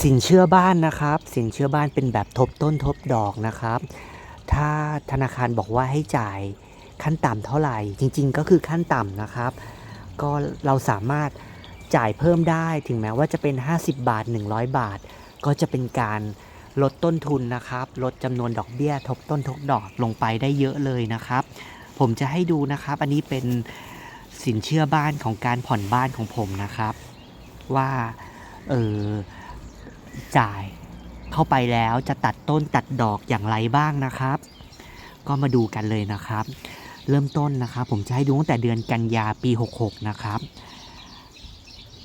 สินเชื่อบ้านนะครับ สินเชื่อบ้านเป็นแบบทบต้นทบดอกนะครับ ถ้าธนาคารบอกว่าให้จ่ายขั้นต่ำเท่าไหร่ จริง ๆ ก็คือขั้นต่ำนะครับ ก็เราสามารถจ่ายเพิ่มได้ถึงแม้ว่าจะเป็น 50 บาท 100 บาท ก็จะเป็นการลดต้นทุนนะครับ ลดจำนวนดอกเบี้ย ทบต้นทบดอกลงไปได้เยอะเลยนะครับ ผมจะให้ดูนะครับ อันนี้เป็นสินเชื่อบ้านของการผ่อนบ้านของผมนะครับ ว่าเออ จ่ายเข้าไปแล้วจะตัดต้นตัดดอกอย่างไรบ้างนะครับ ก็มาดูกันเลยนะครับ เริ่มต้นนะครับ ผมจะให้ดูตั้งแต่เดือนกันยาปี 66 นะครับ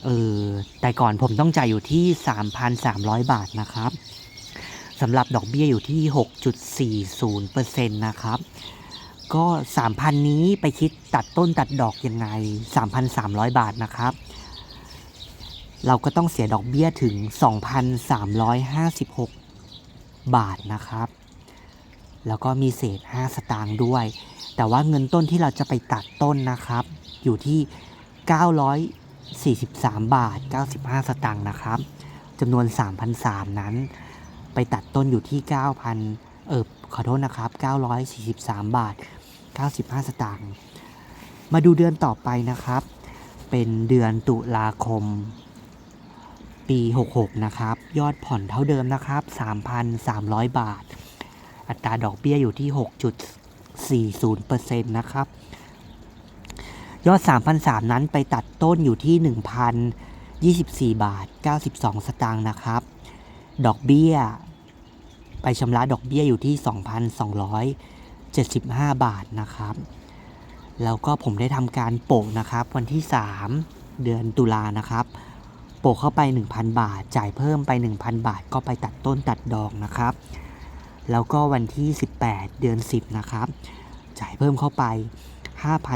เออแต่ก่อนผมต้องจ่ายอยู่ที่ 3,300 บาทนะครับสำหรับดอกเบี้ยอยู่ที่ 6.40%นะครับ ก็ 3,000 นี้ไปคิดตัดต้นตัดดอกยังไง 3,300 บาทนะครับ เราก็ต้องเสียดอกเบี้ยถึง 2,356 บาทนะครับ แล้วก็มีเศษ 5 สตางค์ด้วย แต่ว่าเงินต้นที่เราจะไปตัดต้นนะครับ อยู่ที่ 943 บาท 95 สตางค์นะครับจำนวน 3,003นั้น ไปตัดต้นอยู่ที่ 9,000 เออขอโทษนะครับ 943 บาท 95 สตางค์มาดูเดือนต่อไปนะครับ เป็นเดือนตุลาคม ปี 66 นะครับ ยอดผ่อนเท่าเดิมนะครับ 3,300 บาท อัตราดอกเบี้ยอยู่ที่ 6.40%นะครับ ยอด 3,300 นั้นไปตัดต้นอยู่ที่ 1,024 บาท 92 สตางค์นะครับ ดอกเบี้ย ไปชำระดอกเบี้ยอยู่ที่ 2,275 บาทนะครับ แล้วก็ผมได้ทำการโปะนะครับ วันที่ 3 เดือนตุลานะครับ โปเข้าไป 1,000 บาท จ่ายเพิ่มไป 1,000 บาท ก็ไปตัดต้นตัดดอกนะครับ แล้วก็วันที่ 18 เดือน 10 นะครับ จ่ายเพิ่มเข้าไป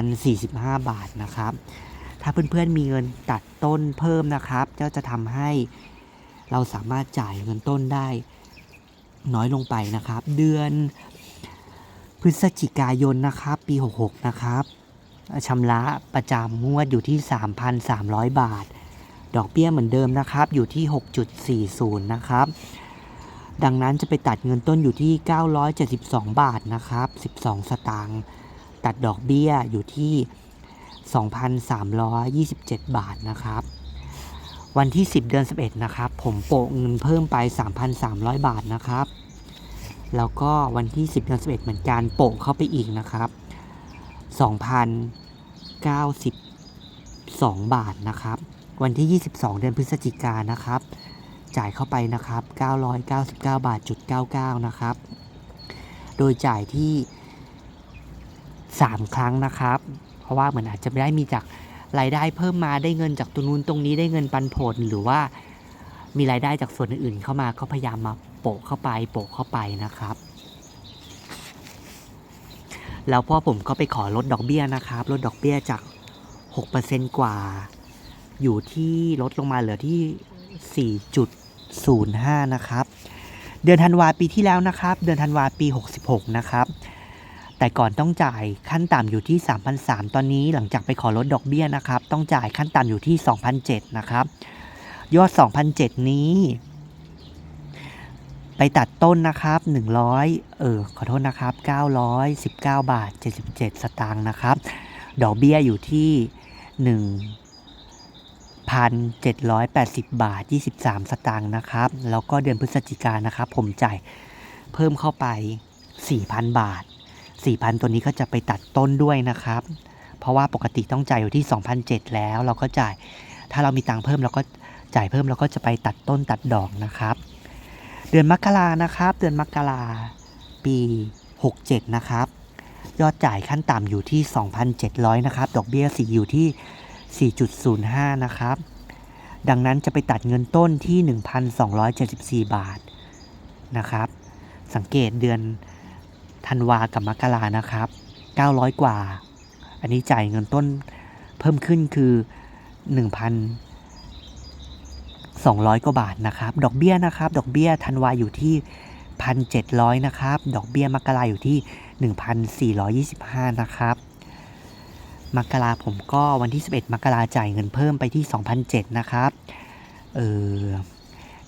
5,045 บาทนะครับ ถ้าเพื่อนๆมีเงินตัดต้นเพิ่มนะครับ ก็จะทำให้เราสามารถจ่ายเงินต้นได้น้อยลงไปนะครับ เดือนพฤศจิกายนนะครับ ปี 66 นะครับชำระประจำงวดอยู่ที่ 3,300 บาท ดอกเบี้ยเหมือนเดิมนะครับ อยู่ที่ 6.40 นะครับ ดังนั้นจะไปตัดเงินต้นอยู่ที่ 972 บาทนะครับ 12 สตางค์ ตัดดอกเบี้ยอยู่ที่ 2,327 บาทนะครับ วันที่ 10 เดือน 11 นะครับ ผมโปะเงินเพิ่มไป 3,300 บาทนะครับ แล้วก็วันที่ 10 เดือน 11 เหมือนกันโปะเข้าไปอีกนะครับ 2,092บาทนะครับ วันที่ 22 เดือนพฤศจิกานะครับ จ่ายเข้าไปนะครับ 999 บาทจุด99 นะครับ โดยจ่ายที่ 3 ครั้งนะครับ เพราะว่าเหมือนอาจจะไม่ได้มีจากรายได้เพิ่มมาได้เงินจากตรงนู้นตรงนี้ได้เงินปันผลหรือว่ามีรายได้จากส่วนอื่นๆเข้ามาก็พยายามมาโปะเข้าไป โปะเข้าไปนะครับ แล้วพ่อผมก็ไปขอลดดอกเบี้ยนะครับ ลดดอกเบี้ยจาก 6%กว่า อยู่ที่ลดลงมาเหลือที่ 4.05 นะครับ เดือนธันวาปีที่แล้วนะครับ เดือนธันวาปี 66 นะครับ แต่ก่อนต้องจ่ายขั้นต่ำอยู่ที่ 3,003ตอนนี้หลังจากไปขอลดดอกเบี้ยนะครับ ต้องจ่ายขั้นต่ำอยู่ที่ 2,007นะครับ ยอด 2,007 นี้ ไปตัดต้นนะครับ 100 เออ ขอโทษนะครับ 919 บาท 77 สตางค์นะครับ ดอกเบี้ยอยู่ที่ 1,780 บาท 23 สตางค์นะครับ แล้วก็เดือนพฤศจิกายนนะครับ ผมจ่ายเพิ่มเข้าไป 4,000 บาท 4,000 ตัวนี้ก็จะไปตัดต้นด้วยนะครับ เพราะว่าปกติต้องจ่ายอยู่ที่ 2,007แล้ว เราก็จ่าย ถ้าเรามีตังค์เพิ่มเราก็จ่ายเพิ่มเราก็จะไปตัดต้นตัดดอกนะครับ เดือนมกรานะครับ เดือนมกราปี 67 นะครับ ยอดจ่ายขั้นต่ำอยู่ที่ 2,700 นะครับ ดอกเบี้ยสีอยู่ที่ 4.05 นะครับ ดังนั้นจะไปตัดเงินต้นที่ 1,274 บาทนะครับ สังเกตเดือนธันวากับมกรานะครับ 900 กว่า อันนี้จ่ายเงินต้นเพิ่มขึ้นคือ 1,200 กว่าบาทนะครับ ดอกเบี้ยนะครับ ดอกเบี้ยธันวาอยู่ที่ 1,700 นะครับ ดอกเบี้ยมกราอยู่ที่ 1,425 นะครับ มกราผมก็วันที่ 11 มกราจ่ายเงินเพิ่มไปที่ 2,007นะครับ เออ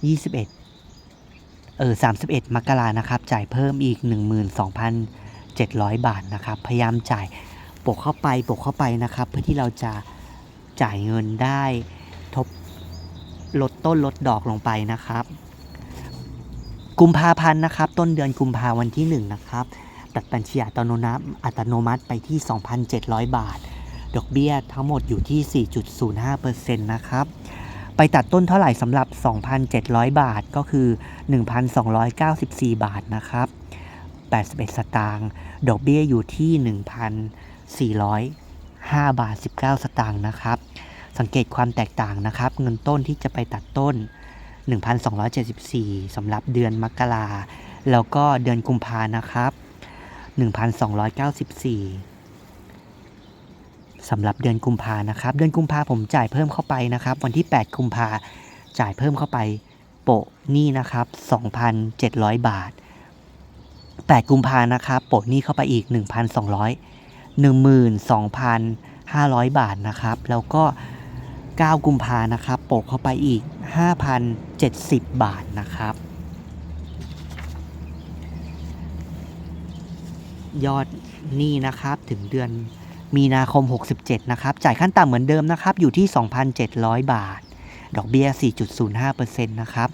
21 เออ 31 มกรานะครับ จ่ายเพิ่มอีก 12,700 บาทนะครับ พยายามจ่ายปกเข้าไปปกเข้าไปนะครับ เพื่อที่เราจะจ่ายเงินได้ทบลดต้นลดดอกลงไปนะครับ กุมภาพันธ์นะครับ ต้นเดือนกุมภาวันที่ 1 นะครับตัดบัญชีอัตโนมัติอัตโนมัติไปที่ 2,700 บาท ดอกเบี้ยทั้งหมดอยู่ที่ 4.05%นะครับ ไปตัดต้นเท่าไหร่สำหรับ 2,700 บาทก็คือ 1,294 บาทนะครับ 81 สตางค์ดอกเบี้ยอยู่ที่ 1,405 บาท 19 สตางค์นะครับ สังเกตความแตกต่างนะครับ เงินต้นที่จะไปตัดต้น 1,274สำหรับเดือนมกราแล้วก็เดือนกุมภานะครับ 1,294 สำหรับเดือนกุมภานะครับ เดือนกุมภาผมจ่ายเพิ่มเข้าไปนะครับ วันที่ 8 กุมภาจ่ายเพิ่มเข้าไป โปะนี้นะครับ 2,700 บาท 8 กุมภานะครับ โปะนี้เข้าไปอีก 1,200 12,500 บาทนะครับ แล้วก็ 9 กุมภานะครับ โปะเข้าไปอีก 5,070 บาทนะครับยอดหนี้นะครับถึงเดือน มีนาคม 67 นะครับ จ่ายขั้นต่ำเหมือนเดิมนะครับ อยู่ที่ 2,700 บาท ดอกเบี้ย 4.05%นะครับ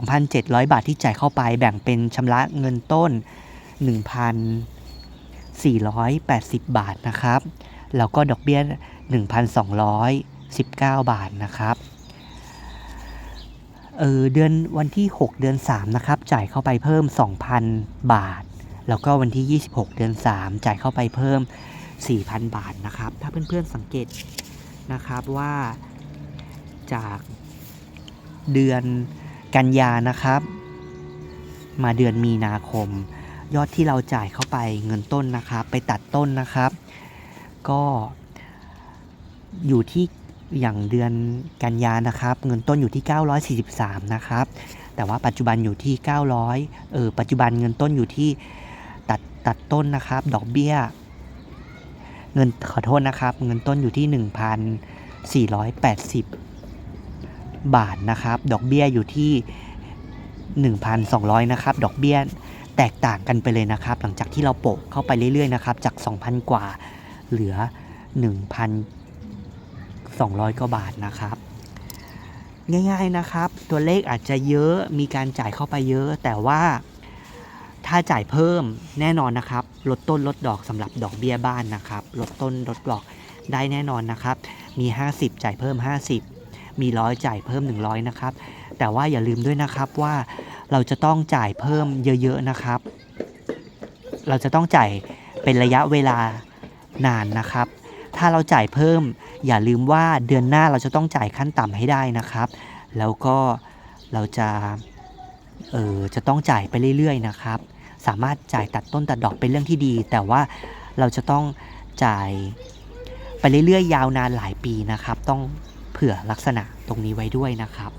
2,700 บาทที่จ่ายเข้าไปแบ่งเป็นชำระเงินต้น 1,480 บาทนะครับ แล้วก็ดอกเบี้ย 1,219 บาทนะครับเออเดือนวันที่ 6 เดือน 3 นะครับ จ่ายเข้าไปเพิ่ม 2,000 บาท แล้วก็วันที่ 26 เดือน 3 จ่ายเข้าไปเพิ่ม 4,000 บาทนะครับ ถ้าเพื่อนๆสังเกตนะครับว่าจากเดือนกันยานะครับ มาเดือนมีนาคม ยอดที่เราจ่ายเข้าไปเงินต้นนะครับ ไปตัดต้นนะครับ ก็อยู่ที่อย่างเดือนกันยานะครับ เงินต้นอยู่ที่ 943 นะครับ แต่ว่าปัจจุบันอยู่ที่ 900เออปัจจุบันเงินต้นอยู่ที่ตัดตัดต้นนะครับ ดอกเบี้ย เงินขอโทษนะครับ เงินต้นอยู่ที่ 1,480 บาทนะครับ ดอกเบี้ยอยู่ที่ 1,200 นะครับ ดอกเบี้ยแตกต่างกันไปเลยนะครับ หลังจากที่เราโปะเข้าไปเรื่อยๆนะครับ จาก 2,000 กว่าเหลือ 1,200 กว่าบาทนะครับ ง่ายๆนะครับ ตัวเลขอาจจะเยอะมีการจ่ายเข้าไปเยอะแต่ว่า ถ้าจ่ายเพิ่มแน่นอนนะครับ ลดต้นลดดอกสำหรับดอกเบี้ยบ้านนะครับ ลดต้นลดดอกได้แน่นอนนะครับ มี 50 จ่ายเพิ่ม 50 มีร้อยจ่ายเพิ่ม 100 นะครับ แต่ว่าอย่าลืมด้วยนะครับว่าเราจะต้องจ่ายเพิ่มเยอะๆนะครับ เราจะต้องจ่ายเป็นระยะเวลานานนะครับ ถ้าเราจ่ายเพิ่ม อย่าลืมว่าเดือนหน้าเราจะต้องจ่ายขั้นต่ำให้ได้นะครับ แล้วก็เราจะเออจะต้องจ่ายไปเรื่อยๆนะครับ สามารถจ่ายตัดต้นตัดดอกเป็นเรื่องที่ดี แต่ว่าเราจะต้องจ่ายไปเรื่อยๆยาวนานหลายปีนะครับ ต้องเผื่อลักษณะตรงนี้ไว้ด้วยนะครับ